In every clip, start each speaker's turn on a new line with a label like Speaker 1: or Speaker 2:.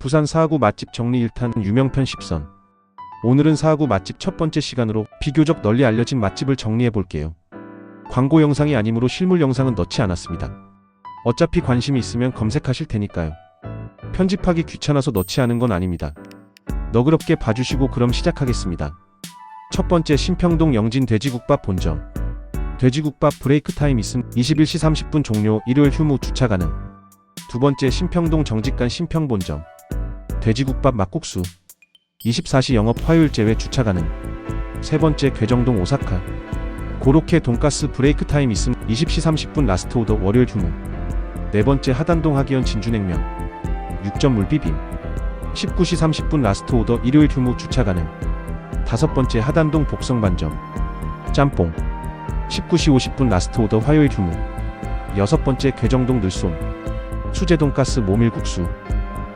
Speaker 1: 부산 사하구 맛집 정리 1탄 유명편 10선. 오늘은 사하구 맛집 첫 번째 시간으로 비교적 널리 알려진 맛집을 정리해 볼게요. 광고 영상이 아니므로 실물 영상은 넣지 않았습니다. 어차피 관심이 있으면 검색하실 테니까요. 편집하기 귀찮아서 넣지 않은 건 아닙니다. 너그럽게 봐주시고 그럼 시작하겠습니다. 첫 번째 신평동 영진 돼지국밥 본점. 돼지국밥 브레이크 타임 있음 21시 30분 종료 일요일 휴무 주차 가능. 두 번째 신평동 정직간 신평 본점. 돼지국밥 막국수. 24시 영업 화요일 제외 주차 가능. 세 번째 괴정동 오사카. 고로케 돈가스 브레이크 타임 있음 20시 30분 라스트 오더 월요일 휴무. 네 번째 하단동 하기현 진주냉면. 6점 물비빔. 19시 30분 라스트 오더 일요일 휴무 주차 가능. 다섯 번째 하단동 복성 반점. 짬뽕. 19시 50분 라스트 오더 화요일 휴무. 여섯 번째 괴정동 늘솜. 수제 돈가스 모밀국수.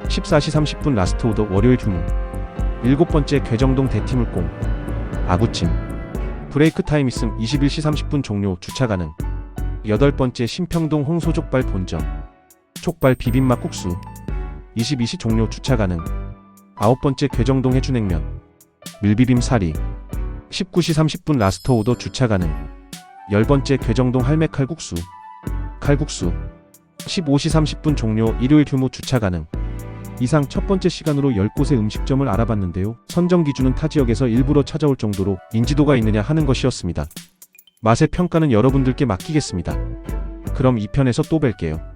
Speaker 1: 14시 30분 라스트 오더 월요일 휴무. 일곱 번째 괴정동 대티물공. 아구찜. 브레이크 타임 있음 21시 30분 종료 주차 가능. 여덟 번째 신평동 홍소족발 본점. 족발 비빔맛 국수. 22시 종료 주차 가능. 아홉 번째 괴정동 해주냉면. 밀비빔 사리. 19시 30분 라스트 오더 주차 가능. 열 번째 괴정동 할매 칼국수. 칼국수. 15시 30분 종료 일요일 휴무 주차 가능. 이상 첫 번째 시간으로 10곳의 음식점을 알아봤는데요. 선정 기준은 타 지역에서 일부러 찾아올 정도로 인지도가 있느냐 하는 것이었습니다. 맛의 평가는 여러분들께 맡기겠습니다. 그럼 2편에서 또 뵐게요.